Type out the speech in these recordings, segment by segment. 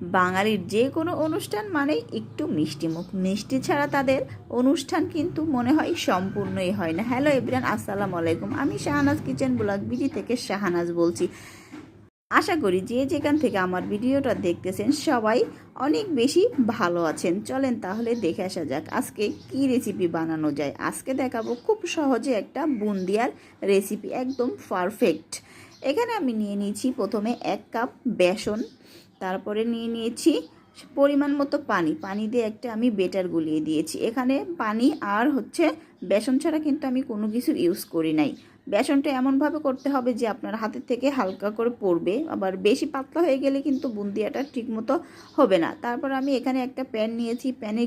বাঙালির যে কোনো অনুষ্ঠান মানেই একটু মিষ্টি মুখ। মিষ্টি ছাড়া তাদের অনুষ্ঠান কিন্তু মনে হয় সম্পূর্ণই হয় না। হ্যালো এভরিয়ান আসসালামু আলাইকুম। আমি শাহানাজ কিচেন ব্লগ বিডি থেকে শাহানাজ বলছি। আশা করি যে যেখান থেকে আমার ভিডিওটা দেখতেছেন সবাই অনেক বেশি ভালো আছেন। চলেন তাহলে দেখে আসা যাক আজকে কি রেসিপি বানানো যায়। আজকে দেখাবো খুব সহজে একটা বুন্দিয়ার রেসিপি একদম পারফেক্ট এখানে আমি নিয়ে নিয়েছি প্রথমে এক কাপ বেসন তারপরে নিয়ে নিয়েছি পরিমাণ মতো পানি। পানি দিয়ে একটা আমি বেটার গুলিয়ে দিয়েছি। এখানে পানি আর হচ্ছে বেসন ছাড়া কিন্তু আমি কোনো কিছু ইউজ করি নাই। বেসনটা এমনভাবে করতে হবে যে আপনার হাতের থেকে হালকা করে পড়বে। আবার বেশি পাতলা হয়ে গেলে কিন্তু বুন্দিয়াটা ঠিকমতো হবে না। তারপর আমি এখানে একটা প্যান নিয়েছি। প্যানে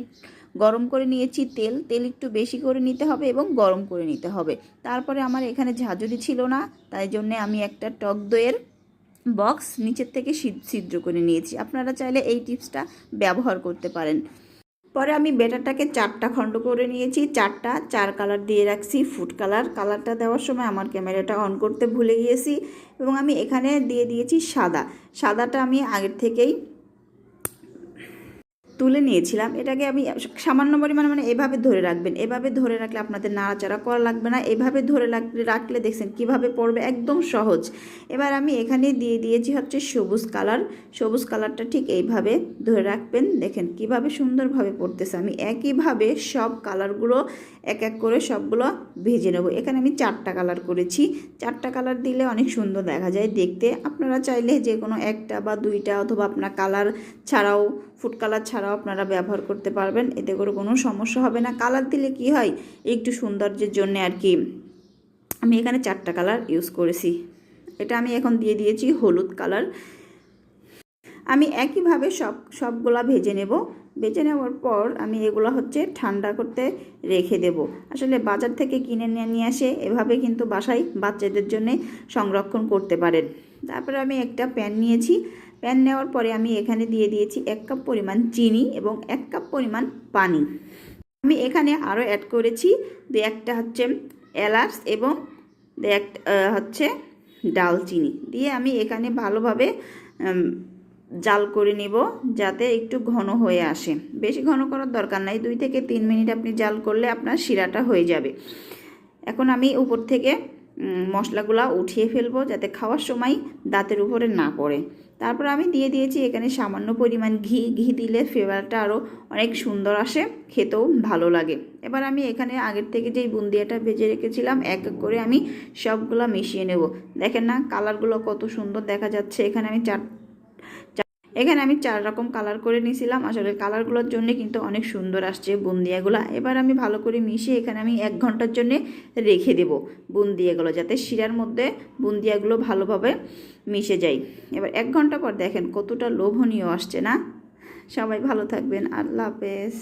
গরম করে নিয়েছি তেল। তেল একটু বেশি করে নিতে হবে এবং গরম করে নিতে হবে। তারপরে আমার এখানে ঝাঁঝুরি ছিল না। তাই জন্যে আমি একটা টক দইয়ের বক্স নিচের থেকে সিদ- ছিদ্র করে নিয়েছি। আপনারা চাইলে এই টিপসটা ব্যবহার করতে পারেন। পরে আমি বেটারটাকে চারটা খণ্ড করে নিয়েছি। চারটা, চার কালার দিয়ে রাখছি, ফুড কালার। কালারটা দেওয়ার সময় আমার ক্যামেরাটা অন করতে ভুলে গিয়েছি এবং আমি এখানে দিয়ে দিয়েছি সাদা। সাদাটা আমি আগের থেকেই তুলে নিয়েছিলাম। এটাকে আমি সামান্য পরিমাণে মানে এভাবে ধরে রাখবেন। এভাবে ধরে রাখলে আপনাদের নাড়াচাড়া করা লাগবে না। এভাবে ধরে রাখলে দেখছেন কীভাবে পড়বে একদম সহজ। এবার আমি এখানে দিয়ে দিয়েছি হচ্ছে সবুজ কালার। সবুজ কালারটা ঠিক এইভাবে ধরে রাখবেন। দেখেন কীভাবে সুন্দরভাবে পড়তেছে। আমি একইভাবে সব কালারগুলো এক এক করে সবগুলো ভেজে নেব। এখানে আমি চারটা কালার করেছি। চারটা কালার দিলে অনেক সুন্দর দেখা যায় দেখতে। আপনারা চাইলে যে কোনো একটা বা দুইটা অথবা আপনার কালার ছাড়াও ফুড কালার ছাড়াও আপনারা ব্যবহার করতে পারবেন, এতে করে কোনো সমস্যা হবে না। কালার দিলে কি হয়? একটু সৌন্দর্যের জন্য আর কি। আমি এখানে চারটা কালার ইউজ করেছি। এটা আমি এখন দিয়ে দিয়েছি হলুদ কালার আমি একইভাবে সব, সবগুলা ভেজে নেব। ভেজে নেওয়ার পর আমি এগুলো হচ্ছে ঠান্ডা করতে রেখে দেব। আসলে বাজার থেকে কিনে নিয়ে নিয়ে আসে, এভাবে কিন্তু বাসায় বাচ্চাদের জন্য সংরক্ষণ করতে পারেন। তারপরে আমি একটা প্যান নিয়েছি। প্যান নেওয়ার পরে আমি এখানে দিয়ে দিয়েছি এক কাপ পরিমাণ চিনি এবং এক কাপ পরিমাণ পানি। আমি এখানে আরও অ্যাড করেছি দু একটা হচ্ছে এলাচ এবং দু একটা হচ্ছে ডালচিনি। দিয়ে আমি এখানে ভালোভাবে জাল করে নেব যাতে একটু ঘন হয়ে আসে। বেশি ঘন করার দরকার নাই, দুই থেকে তিন মিনিট আপনি জাল করলে আপনার শিরাটা হয়ে যাবে। এখন আমি উপর থেকে মশলাগুলা উঠিয়ে ফেলব যাতে খাওয়ার সময় দাঁতের উপরে না পড়ে। তারপর আমি দিয়ে দিয়েছি এখানে সামান্য পরিমাণ ঘি। ঘি দিলে ফ্লেভারটা আরও অনেক সুন্দর আসে, খেতেও ভালো লাগে। এবার আমি এখানে আগের থেকে যেই বুন্দিয়াটা ভেজে রেখেছিলাম, এক এক করে আমি সবগুলো মিশিয়ে নেব। দেখেন না কালারগুলো কত সুন্দর দেখা যাচ্ছে। এখানে আমি চার এখানে আমি চার রকম কালার করে নিয়েছিলাম। আসলে কালারগুলোর জন্য কিন্তু অনেক সুন্দর আসছে বুন্দিয়াগুলো। এবার আমি ভালো করে মিশিয়ে এখানে আমি এক ঘণ্টার জন্য রেখে দেব বুন্দিয়াগুলো যাতে শিরার মধ্যে বুন্দিয়াগুলো ভালোভাবে মিশে যায়। এবার এক ঘণ্টা পর দেখেন কতটা লোভনীয় আসছে না? সবাই ভালো থাকবেন। আল্লাহ হাফেজ।